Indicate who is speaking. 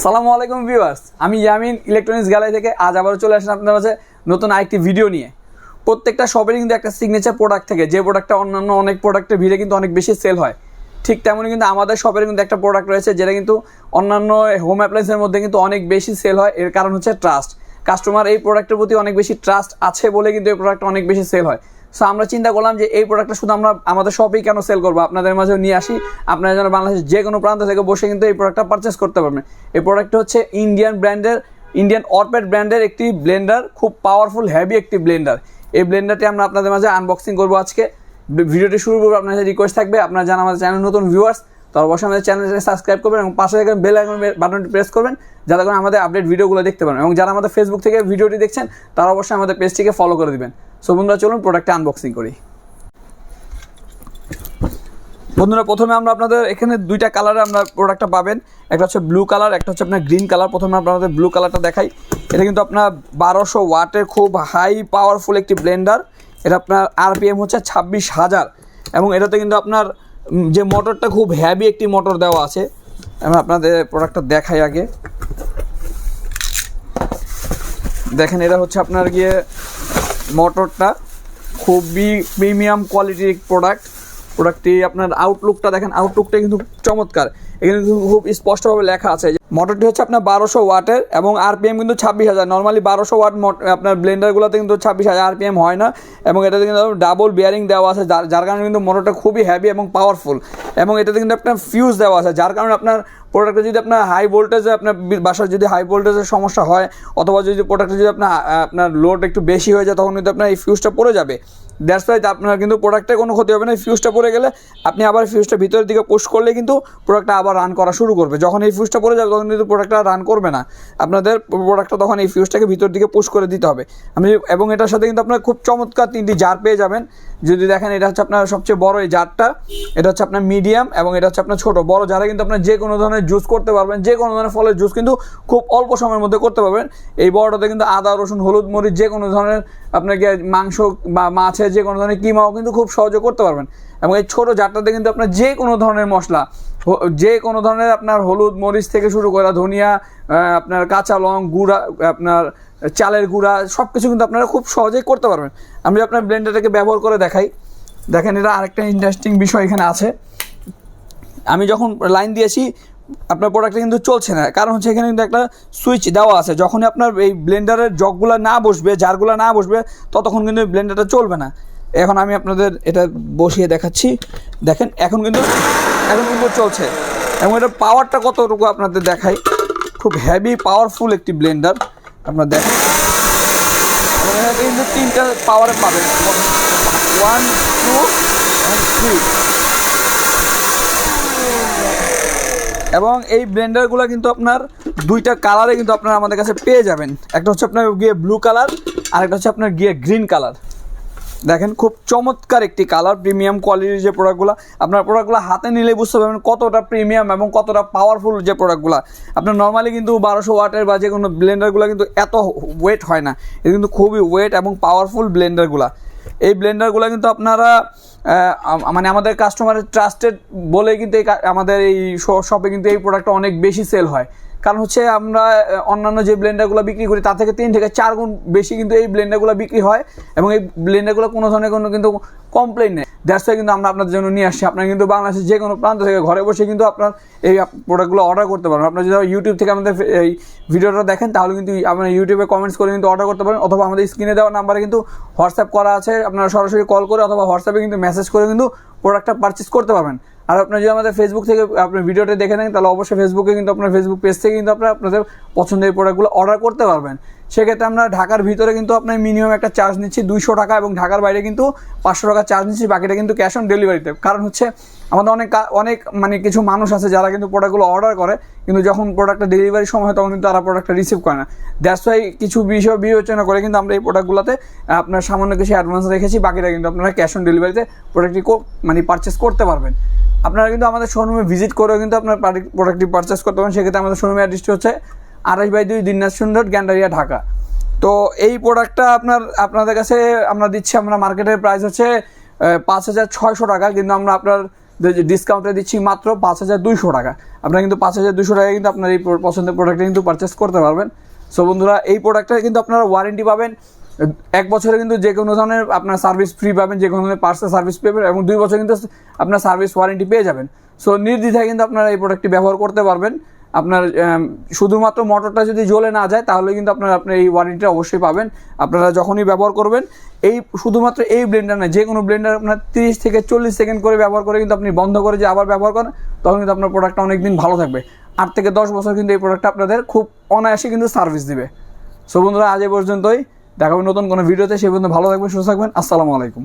Speaker 1: আসসালামু আলাইকুম ভিউয়ার্স। আমি ইয়ামিন ইলেকট্রনিক্স গ্যালারি থেকে আজ আবারও চলে আসলাম আপনাদের কাছে নতুন আরেকটি ভিডিও নিয়ে। প্রত্যেকটা শপেরই কিন্তু একটা সিগনেচার প্রোডাক্ট থাকে। যে প্রোডাক্টটা অন্যান্য অনেক প্রোডাক্টের ভিড়ে কিন্তু অনেক বেশি সেল হয়। ঠিক তেমনই কিন্তু আমাদের শপের কিন্তু একটা প্রোডাক্ট রয়েছে, যেটা কিন্তু অন্যান্য হোম অ্যাপ্লায়েন্সের মধ্যে কিন্তু অনেক বেশি সেল হয়। এর কারণ হচ্ছে ট্রাস্ট কাস্টমার এই প্রোডাক্টের প্রতি অনেক বেশি ট্রাস্ট আছে বলে কিন্তু এই প্রোডাক্ট অনেক বেশি সেল হয়। সো আমরা চিন্তা করলাম যে এই প্রোডাক্টটা শুধু আমরা আমাদের শপেই কেন সেল করব? আপনাদের মাঝেও নিয়ে আসি। আপনারা যেন বাংলাদেশের যে কোনো প্রান্ত থেকে বসে কিন্তু এই প্রোডাক্টটা পারচেস করতে পারবেন। এই প্রোডাক্টটা হচ্ছে ইন্ডিয়ান ব্র্যান্ডের ইন্ডিয়ান অরপেট ব্র্যান্ডের একটি ব্লেন্ডার খুব পাওয়ারফুল হ্যাভি একটি ব্লেন্ডার এই ব্লেন্ডারটি আমরা আপনাদের মাঝে আনবক্সিং করব আজকে। ভিডিওটি শুরু করব আপনার রিকোয়েস্ট থাকবে। আপনারা জানা আমাদের চ্যানেল নতুন ভিউয়ার্স তো অবশ্যই আমাদের চ্যানেলটি সাবস্ক্রাইব করবেন এবং পাশে থেকে বেল আইকন বাটনটি প্রেস করবেন, যাতে করে আমাদের আপডেট ভিডিওগুলো দেখতে পারেন। এবং যারা আমাদের ফেসবুক থেকে ভিডিওটি দেখছেন, তারা অবশ্যই আমাদের পেজটিকে ফলো করে দিবেন। সো বন্ধুরা, চলুন প্রোডাক্টটা আনবক্সিং করি। বন্ধুরা, প্রথমে আমরা আপনাদের এখানে দুইটা কালারে আমরা প্রোডাক্টটা পাবেন। একটা হচ্ছে ব্লু কালার একটা হচ্ছে আপনার গ্রিন কালার প্রথমে আপনাদের ব্লু কালারটা দেখাই। এটা কিন্তু আপনার বারোশো ওয়াটের খুব হাই পাওয়ারফুল একটি ব্লেন্ডার এটা আপনার আরপিএম হচ্ছে ছাব্বিশ হাজার। এবং এটাতে কিন্তু আপনার যে মোটরটা খুব হ্যাভি একটি মোটর দেওয়া আছে, আমি আপনাদের প্রোডাক্টটা দেখাই আগে। দেখেন, এটা হচ্ছে আপনার গিয়ে মোটরটা খুবই প্রিমিয়াম কোয়ালিটির প্রোডাক্ট প্রোডাক্টটি আপনার আউটলুকটা দেখেন আউটলুকটা কিন্তু চমৎকার। এখানে কিন্তু খুব স্পষ্টভাবে লেখা আছে মোটরটি হচ্ছে আপনার বারোশো ওয়াটের এবং আরপিএম কিন্তু ছাব্বিশ হাজার। নর্মালি বারোশো ওয়াট আপনার ব্লেন্ডারগুলোতে কিন্তু ছাব্বিশ হাজার আরপিএম হয় না এবং এটাতে কিন্তু ডাবল বিয়ারিং দেওয়া আছে, যার যার কারণে কিন্তু মোটরটা খুবই হ্যাভি এবং পাওয়ারফুল এবং এটাতে কিন্তু আপনার ফিউজ দেওয়া আছে, যার কারণে আপনার প্রোডাক্টে যদি আপনার হাই ভোল্টেজে আপনার বাসার যদি হাই ভোল্টেজের সমস্যা হয়, অথবা যদি প্রোডাক্টে যদি আপনার আপনার লোড একটু বেশি হয়ে যায়, তখন কিন্তু আপনার এই ফিউজটা পড়ে যাবে। দ্যাটস ওয়াই আপনার কিন্তু প্রোডাক্টে কোনো ক্ষতি হবে না। এই ফিউজটা পড়ে গেলে আপনি আবার ফিউজটা ভিতরের দিকে পুশ করলে কিন্তু প্রোডাক্টটা আবার রান করা শুরু করবে। যখন এই ফিউজটা পড়ে যাবে, তখন কিন্তু প্রোডাক্টটা রান করবে না। আপনাদের প্রোডাক্টটা তখন এই ফিউজটাকে ভিতর দিকে পুশ করে দিতে হবে। আমি এবং এটার সাথে কিন্তু আপনার খুব চমৎকার তিনটি জার পেয়ে যাবেন। যদি দেখেন, এটা হচ্ছে আপনার সবচেয়ে বড় এই জারটা এটা হচ্ছে আপনার মিডিয়াম এবং এটা হচ্ছে আপনার ছোটো। বড় জারে কিন্তু আপনার যে কোনো ধরনের জুস করতে পারবেন, যে কোনো ধরনের ফলের জুস কিন্তু খুব অল্প সময়ের মধ্যে করতে পারবেন। এই বড়টাতে কিন্তু আদা, রসুন, হলুদ, মরিচ, যে কোনো ধরনের আপনাকে মাংস বা মাছের যে কোনো ধরনের কিমাও কিন্তু খুব সহজে করতে পারবেন। এবং এই ছোটো জারটাতে কিন্তু আপনার যে কোনো ধরনের মশলা যে কোনো ধরনের আপনার হলুদ, মরিচ থেকে শুরু করা ধনিয়া আপনার কাঁচা লং গুঁড়া, আপনার চালের গুঁড়া সব কিছু কিন্তু আপনারা খুব সহজেই করতে পারবেন। আমি আপনার ব্লেন্ডারটাকে ব্যবহার করে দেখাই। দেখেন এটা আরেকটা ইন্টারেস্টিং বিষয় এখানে আছে। আমি যখন লাইন দিয়েছি আপনার প্রোডাক্টটা কিন্তু চলছে না। কারণ হচ্ছে এখানে কিন্তু একটা সুইচ দেওয়া আছে। যখনই আপনার এই ব্লেন্ডারের জগগুলো না বসবে, জারগুলো না বসবে, ততক্ষণ কিন্তু ব্লেন্ডারটা চলবে না। এখন আমি আপনাদের এটা বসিয়ে দেখাচ্ছি। দেখেন, এখন কিন্তু এখন কিন্তু চলছে। এবং এটার পাওয়ারটা কতটুকু আপনাদের দেখাই? খুব হেভি পাওয়ারফুল একটি ব্লেন্ডার আপনারা দেখেন। এবং কিন্তু তিনটা পাওয়ারে পাবেন। ওয়ান টু থ্রি এবং এই ব্লেন্ডারগুলো কিন্তু আপনার দুইটা কালারে কিন্তু আপনারা আমাদের কাছে পেয়ে যাবেন। একটা হচ্ছে আপনার গিয়ে ব্লু কালার আর একটা হচ্ছে আপনার গিয়ে গ্রিন কালার দেখেন, খুব চমৎকার একটি কালার প্রিমিয়াম কোয়ালিটির যে প্রোডাক্টগুলো আপনার প্রোডাক্টগুলো হাতে নিলে বুঝতে পারবেন কতটা প্রিমিয়াম এবং কতটা পাওয়ারফুল যে প্রোডাক্টগুলো আপনার নর্মালি কিন্তু বারোশো ওয়াটের বা যে কোনো ব্লেন্ডারগুলো কিন্তু এত ওয়েট হয় না। এটা কিন্তু খুবই ওয়েট এবং পাওয়ারফুল ব্লেন্ডারগুলো এই ব্লেন্ডারগুলো কিন্তু আপনারা মানে আমাদের কাস্টমারের ট্রাস্টেড বলে কিন্তু আমাদের এই শপে কিন্তু এই প্রোডাক্টটা অনেক বেশি সেল হয়। কারণ হচ্ছে আমরা অন্যান্য যে ব্লেন্ডারগুলো বিক্রি করি, তার থেকে তিন থেকে চার গুণ বেশি কিন্তু এই ব্লেন্ডারগুলো বিক্রি হয় এবং এই ব্লেন্ডারগুলো কোনো ধরনের কোনো কিন্তু কমপ্লেন নেই। দ্যাটস ওয়াই কিন্তু আমরা আপনাদের জন্য নিয়ে আসছি। আপনারা কিন্তু বাংলাদেশের যে কোনো প্রান্ত থেকে ঘরে বসে কিন্তু আপনার এই প্রোডাক্টগুলো অর্ডার করতে পারেন। আপনারা যদি ইউটিউব থেকে আমাদের এই ভিডিওটা দেখেন, তাহলে কিন্তু আপনারা ইউটিউবে কমেন্টস করে কিন্তু অর্ডার করতে পারেন অথবা আমাদের স্ক্রিনে দেওয়া নাম্বারে কিন্তু হোয়াটসঅ্যাপ করা আছে। আপনারা সরাসরি কল করে অথবা হোয়াটসঅ্যাপে কিন্তু মেসেজ করে কিন্তু প্রোডাক্টটা পারচেস করতে পারবেন। আর আপনার যদি আমাদের ফেসবুক থেকে আপনার ভিডিওটা দেখে নেন, তাহলে অবশ্যই ফেসবুকে কিন্তু আপনার ফেসবুক পেজ থেকে কিন্তু আপনারা আপনাদের পছন্দের প্রোডাক্টগুলো অর্ডার করতে পারবেন। সেক্ষেত্রে আমরা ঢাকার ভিতরে কিন্তু আপনার মিনিমাম একটা চার্জ নিচ্ছি দুইশো টাকা এবং ঢাকার বাইরে কিন্তু পাঁচশো টাকা চার্জ নিচ্ছি, বাকিটা কিন্তু ক্যাশ অন ডেলিভারিতে কারণ হচ্ছে আমাদের অনেক অনেক মানে কিছু মানুষ আছে যারা কিন্তু প্রোডাক্টগুলো অর্ডার করে, কিন্তু যখন প্রোডাক্টটা ডেলিভারি সময় হয় তখন কিন্তু তারা প্রোডাক্টটা রিসিভ করে না। দ্যাটস ওয়াই কিছু বিষয় বিবেচনা করে কিন্তু আমরা এই প্রোডাক্টগুলোতে আপনার সামান্য কিছু অ্যাডভান্স রেখেছি, বাকিটা কিন্তু আপনারা ক্যাশ অন ডেলিভারিতে প্রোডাক্টটি মানে পারচেস করতে পারবেন। আপনারা কিন্তু আমাদের শোরুমে ভিজিট করেও কিন্তু আপনার প্রোডাক্টটি পারচেস করতে পারেন সেক্ষেত্রে আমাদের শোরুমের অ্যাড্রেসটি হচ্ছে আড়াই বাই দুই দিনাজ সুন্দর গ্যান্ডারিয়া, ঢাকা। তো এই প্রোডাক্টটা আপনার, আপনাদের কাছে আমরা দিচ্ছি, আমরা মার্কেটের প্রাইস হচ্ছে পাঁচ হাজার ছয়শো টাকা, কিন্তু আমরা আপনার ডিসকাউন্টে দিচ্ছি মাত্র পাঁচ হাজার দুইশো টাকা। আপনারা কিন্তু পাঁচ হাজার দুশো টাকা কিন্তু আপনার এই পছন্দের প্রোডাক্টটা কিন্তু পারচেস করতে পারবেন। সো বন্ধুরা, এই প্রোডাক্টটা কিন্তু আপনারা ওয়ারেন্টি পাবেন। এক বছরে কিন্তু যে কোনো ধরনের আপনার সার্ভিস ফ্রি পাবেন, যে কোনো ধরনের পার্সেল সার্ভিস পাবেন, এবং দুই বছর কিন্তু আপনার সার্ভিস ওয়ারেন্টি পেয়ে যাবেন। সো নির্দ্বিধায় কিন্তু আপনারা এই প্রোডাক্টটি ব্যবহার করতে পারবেন। আপনার শুধুমাত্র মোটরটা যদি জ্বলে না যায়, তাহলে কিন্তু আপনারা আপনার এই ওয়ারেন্টিটা অবশ্যই পাবেন। আপনারা যখনই ব্যবহার করবেন, এই শুধুমাত্র এই ব্লেন্ডার না যে কোনো ব্লেন্ডার আপনার তিরিশ থেকে চল্লিশ সেকেন্ড করে ব্যবহার করে কিন্তু আপনি বন্ধ করে যে আবার ব্যবহার করেন, তখন কিন্তু আপনার প্রোডাক্টটা অনেক দিন ভালো থাকবে। আট থেকে দশ বছর কিন্তু এই প্রোডাক্টটা আপনাদের খুব অনায়াসে কিন্তু সার্ভিস দিবে। সো বন্ধুরা, আজ এই পর্যন্তই। দেখাবেন নতুন কোনো ভিডিওতে সে পর্যন্ত ভালো থাকবেন, সুস্থ থাকবেন। আসসালামু আলাইকুম।